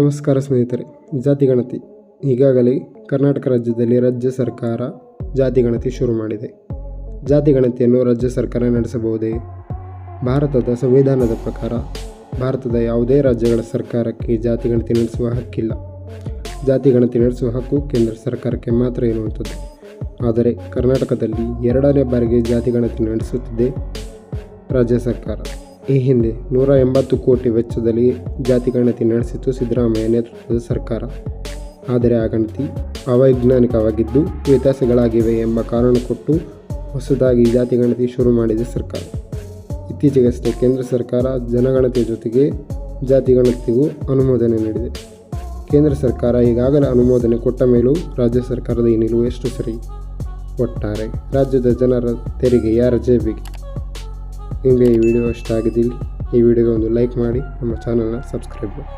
ನಮಸ್ಕಾರ ಸ್ನೇಹಿತರೆ, ಜಾತಿ ಗಣತಿ. ಈಗಾಗಲೇ ಕರ್ನಾಟಕ ರಾಜ್ಯದಲ್ಲಿ ರಾಜ್ಯ ಸರ್ಕಾರ ಜಾತಿ ಗಣತಿ ಶುರು ಮಾಡಿದೆ. ಜಾತಿ ಗಣತಿಯನ್ನು ರಾಜ್ಯ ಸರ್ಕಾರ ನಡೆಸಬಹುದೇ? ಭಾರತದ ಸಂವಿಧಾನದ ಪ್ರಕಾರ ಭಾರತದ ಯಾವುದೇ ರಾಜ್ಯಗಳ ಸರ್ಕಾರಕ್ಕೆ ಜಾತಿ ಗಣತಿ ನಡೆಸುವ ಹಕ್ಕಿಲ್ಲ. ಜಾತಿ ಗಣತಿ ನಡೆಸುವ ಹಕ್ಕು ಕೇಂದ್ರ ಸರ್ಕಾರಕ್ಕೆ ಮಾತ್ರ ಇರುವಂಥದ್ದು. ಆದರೆ ಕರ್ನಾಟಕದಲ್ಲಿ ಎರಡನೇ ಬಾರಿಗೆ ಜಾತಿ ಗಣತಿ ನಡೆಸುತ್ತಿದೆ ರಾಜ್ಯ ಸರ್ಕಾರ. ಈ ಹಿಂದೆ ನೂರ ಎಂಬತ್ತು ಕೋಟಿ ವೆಚ್ಚದಲ್ಲಿ ಜಾತಿ ಗಣತಿ ನಡೆಸಿತ್ತು ಸಿದ್ದರಾಮಯ್ಯ ನೇತೃತ್ವದ ಸರ್ಕಾರ. ಆದರೆ ಆ ಗಣತಿ ಅವೈಜ್ಞಾನಿಕವಾಗಿದ್ದು ವ್ಯತ್ಯಾಸಗಳಾಗಿವೆ ಎಂಬ ಕಾರಣ ಕೊಟ್ಟು ಹೊಸದಾಗಿ ಜಾತಿ ಗಣತಿ ಶುರು ಮಾಡಿದೆ ಸರ್ಕಾರ. ಇತ್ತೀಚೆಗಷ್ಟೇ ಕೇಂದ್ರ ಸರ್ಕಾರ ಜನಗಣತಿಯ ಜೊತೆಗೆ ಜಾತಿ ಗಣತಿಗೂ ಅನುಮೋದನೆ ನೀಡಿದೆ. ಕೇಂದ್ರ ಸರ್ಕಾರ ಈಗಾಗಲೇ ಅನುಮೋದನೆ ಕೊಟ್ಟ ಮೇಲೂ ರಾಜ್ಯ ಸರ್ಕಾರದ ಈ ನಿಲುವು ಎಷ್ಟು ಸರಿ ಒಟ್ಟಾರೆ? ರಾಜ್ಯದ ಜನರ ತೆರಿಗೆ ಯಾರ ಜೇಬಿಗೆ? ನಿಮಗೆ ಈ ವಿಡಿಯೋ ಇಷ್ಟ ಆಗಿದ್ದೀವಿ ಈ ವಿಡಿಯೋಗೆ ಒಂದು ಲೈಕ್ ಮಾಡಿ ನಮ್ಮ ಚಾನಲ್ನ ಸಬ್ಸ್ಕ್ರೈಬ್ ಮಾಡಿ.